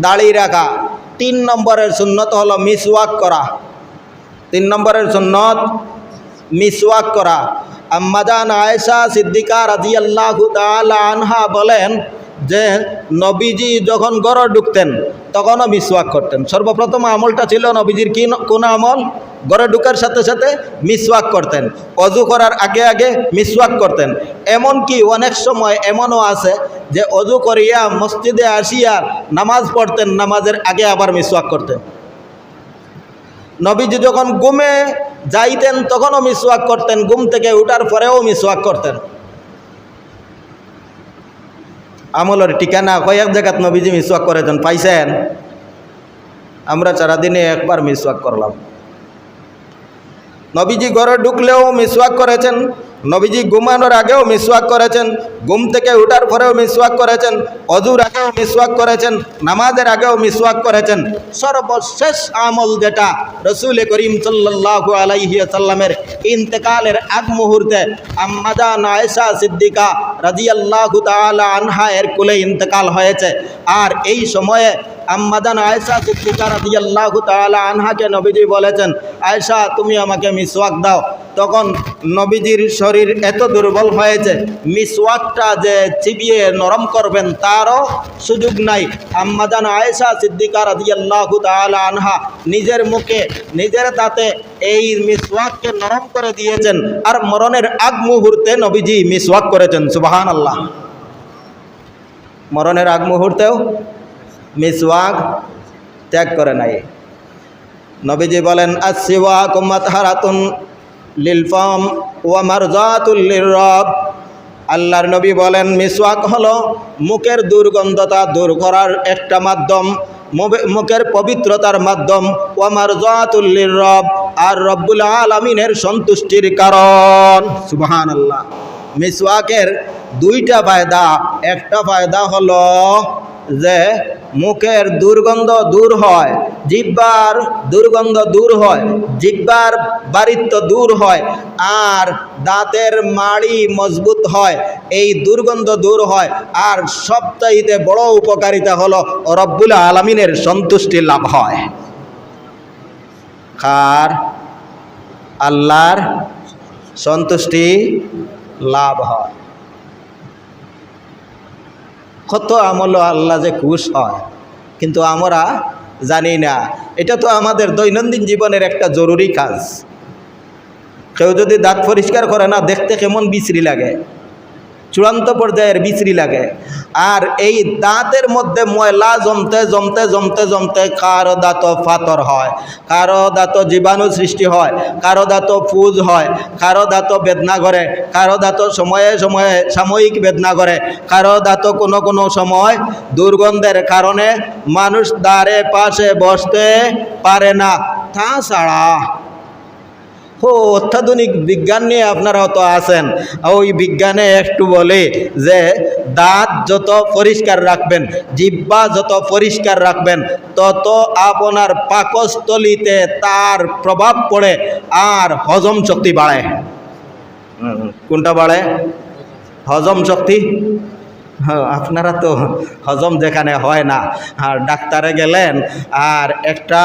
দাড়ি রাখা। তিন নম্বরের সুন্নত হলো মিসওয়াক করা। তিন নম্বরের সুন্নত মিসওয়াক করা। আম্মাদান আয়েশা সিদ্দিকা রাজি তাআলা আনহা বলেন যে নবীজি যখন গড় ঢুকতেন, তখনও মিসওয়াক করতেন। সর্বপ্রথম আমলটা ছিল নবীজির কি কোন আমল? গড়ে ঢুকার সাথে সাথে মিসওয়াক করতেন। অজু করার আগে আগে মিসওয়াক করতেন। এমনকি অনেক সময় এমনও আছে যে অজু করিয়া মসজিদে আসিয়া নামাজ পড়তেন, নামাজের আগে আবার মিসওয়াক করতেন। নবীজি যখন ঘুমে যাইতেন, তখনও মিসওয়াক করতেন। ঘুম থেকে উঠার পরেও মিসওয়াক করতেন। আমলের ঠিকানা কয়েক জায়গাত নবীজি মিসওয়াক করেছেন পাইছেন, আমরা সারাদিনে একবার মিসওয়াক করলাম। নবীজি ঘরে ঢুকলেও মিসওয়াক করেছেন, নবীজি ঘুমানোর আগেও মিসওয়াক করেছেন ঘুম থেকে উঠার পরেও মিসওয়াক করেছেন, অজুর আগেও মিসওয়াক করেছেন, নামাজের আগেও মিসওয়াক করেছেন। সর্বশেষ আমল যেটা রসুল করিম সাল্লাল্লাহু আলাইহি সাল্লামের ইন্তেকালের আগ মুহূর্তে আম্মাদা নায়সা সিদ্দিকা রাদিয়াল্লাহু তাআলা আনহা এর কুলে ইন্তেকাল হয়েছে। আর এই সময়ে আম্মাদান আয়েশা সিদ্দিকা রাদিয়াল্লাহু তাআলা আনহাকে নবীজি বলেছেন, আয়েশা, তুমি আমাকে মিসওয়াক দাও। তখন নবীজির শরীর এত দুর্বল হয়েছে মিসওয়াকটা যে চিবিয়ে নরম করবেন, তারও সুযোগ নাই। আম্মাদান আয়েশা সিদ্দিকা রাদিয়াল্লাহু তাআলা আনহা নিজের মুখে, নিজের দাঁতে এই মিসওয়াককে নরম করে দিয়েছেন আর মরণের আগ মুহূর্তে নবীজি মিসওয়াক করেছেন, সুবহানাল্লাহ। মরণের আগ মুহূর্তেও মিসওয়াক ত্যাগ করে নাই। নবীজি বলেন আসিওয়াক মাতহারাতুন লিলফম ওয়া মারজাতুল লিরব আল্লাহর নবী বলেন, মিসওয়াক হলো মুখের দুর্গন্ধতা দূর করার একটা মাধ্যম মুখের পবিত্রতার মাধ্যম ওয়ামার জাতুল্লির রব আর রব্বুল আলমিনের সন্তুষ্টির কারণ। সুবহান আল্লাহ মিসওয়াকের দুইটা ফায়দা, একটা ফায়দা হলো যে মুখের দুর্গন্ধ দূর হয় জিব্বার দুর্গন্ধ দূর হয় জিব্বার বারিত্ব দূর হয়, আর দাঁতের মাড়ি মজবুত হয়, এই দুর্গন্ধ দূর হয়, আর সবচাইতে বড় উপকারিতা হলো রব্বুল আলমিনের সন্তুষ্টি লাভ হয়। কার? আল্লাহর সন্তুষ্টি লাভ হয়। কত আমল আল্লাহ যে খুশ হয়। কিন্তু আমরা জানি না। এটা তো আমাদের দৈনন্দিন জীবনের একটা জরুরি কাজ। কেউ যদি দাঁত পরিষ্কার করে না, দেখতে কেমন বিশ্রী লাগে। চূড়ান্ত পর্যায়ের বিশ্রী লাগে। আর এই দাঁতের মধ্যে ময়লা জমতে জমতে জমতে জমতে কারও দাঁত ফাতর হয়, কারও দাঁত জীবাণু সৃষ্টি হয়, কারও দাঁত ফুজ হয়, কারও দাঁত বেদনা করে, কারও দাঁত সময়ে সময়ে সাময়িক বেদনা করে, কারও দাঁত কোনো কোনো সময় দুর্গন্ধের কারণে মানুষ দ্বারে পাশে বসতে পারে না। তাছাড়া ও অত্যাধুনিক বিজ্ঞান নিয়ে আপনারাও তো আছেন। ওই বিজ্ঞানে একটু বলে যে দাঁত যত পরিষ্কার রাখবেন জিব্বা যত পরিষ্কার রাখবেন তত আপনার পাকস্থলিতে তার প্রভাব পড়ে আর হজম শক্তি বাড়ে। কোনটা বাড়ে? হজম শক্তি? হ্যাঁ, আপনারা তো হজম যেখানে হয় না। আর ডাক্তারে গেলেন আর একটা